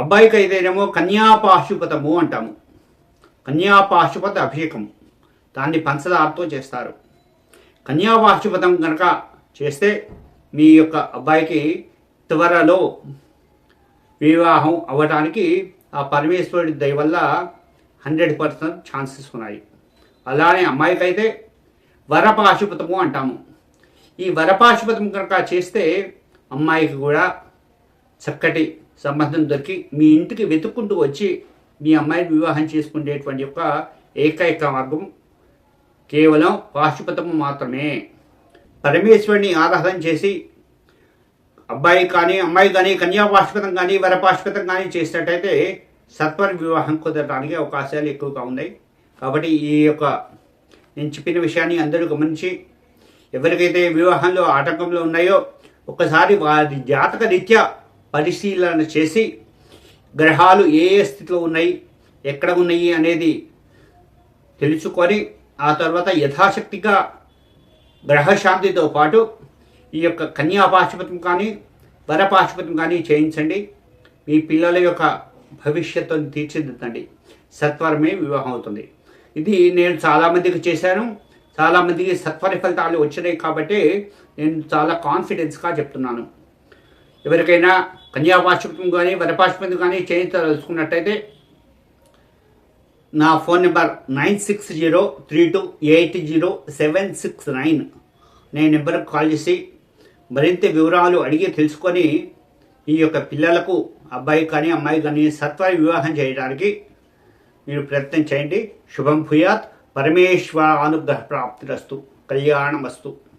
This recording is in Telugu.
అబ్బాయికి అయితేనేమో కన్యాపాశుపతము అంటాము. కన్యాపాశుపత అభిషేకం దాన్ని పంచదారతో చేస్తారు. కన్యాపాశుపతం కనుక చేస్తే మీ యొక్క అబ్బాయికి త్వరలో వివాహం అవ్వటానికి ఆ పరమేశ్వరుడి దయ వల్ల హండ్రెడ్ పర్సెంట్ ఛాన్సెస్ ఉన్నాయి. అలానే అమ్మాయికి అయితే వరపాశుపతము అంటాము. ఈ వరపాశుపతం కనుక చేస్తే అమ్మాయికి కూడా చక్కటి సంబంధం దొరికి మీ ఇంటికి వెతుక్కుంటూ వచ్చి మీ అమ్మాయిని వివాహం చేసుకునేటువంటి యొక్క ఏకైక మార్గం కేవలం పాశుపతము మాత్రమే. పరమేశ్వరుని ఆరాధన చేసి అబ్బాయి కానీ అమ్మాయి కానీ కన్యాపాశుపతం కానీ వరపాశుపతం కానీ చేసినట్టయితే సత్వర వివాహం కుదరడానికి అవకాశాలు ఎక్కువగా ఉన్నాయి. కాబట్టి ఈ యొక్క నేను చెప్పిన విషయాన్ని అందరూ గమనించి ఎవరికైతే వివాహంలో ఆటంకంలో ఉన్నాయో ఒకసారి వారి జాతక రీత్యా పరిశీలన చేసి గ్రహాలు ఏ ఏ స్థితిలో ఉన్నాయి ఎక్కడ ఉన్నాయి అనేది తెలుసుకొని ఆ తర్వాత యథాశక్తిగా గ్రహశాంతితో పాటు ఈ యొక్క కన్యాపాశుపతం కానీ వరపాశుపతం కానీ చేయించండి. మీ పిల్లల యొక్క భవిష్యత్తును తీర్చిదిద్దండి. సత్వరమే వివాహం అవుతుంది. ఇది నేను చాలామందికి చేశాను. చాలామందికి సత్వర ఫలితాలు వచ్చినాయి కాబట్టి నేను చాలా కాన్ఫిడెన్స్గా చెప్తున్నాను. ఎవరికైనా కన్యాపాశుపత్యం కానీ వరపాశుపత్యం కానీ చేయించదలుచుకున్నట్టయితే నా phone number nine six zero three two eight zero seven six nine. నేను నెంబర్కి కాల్ చేసి మరింత వివరాలు అడిగి తెలుసుకొని ఈ యొక్క పిల్లలకు అబ్బాయి కానీ అమ్మాయి కానీ సత్వర వివాహం చేయడానికి మీరు ప్రయత్నం చేయండి. శుభం భూయాత్. పరమేశ్వర అనుగ్రహ ప్రాప్తిరస్తు. కళ్యాణమస్తు.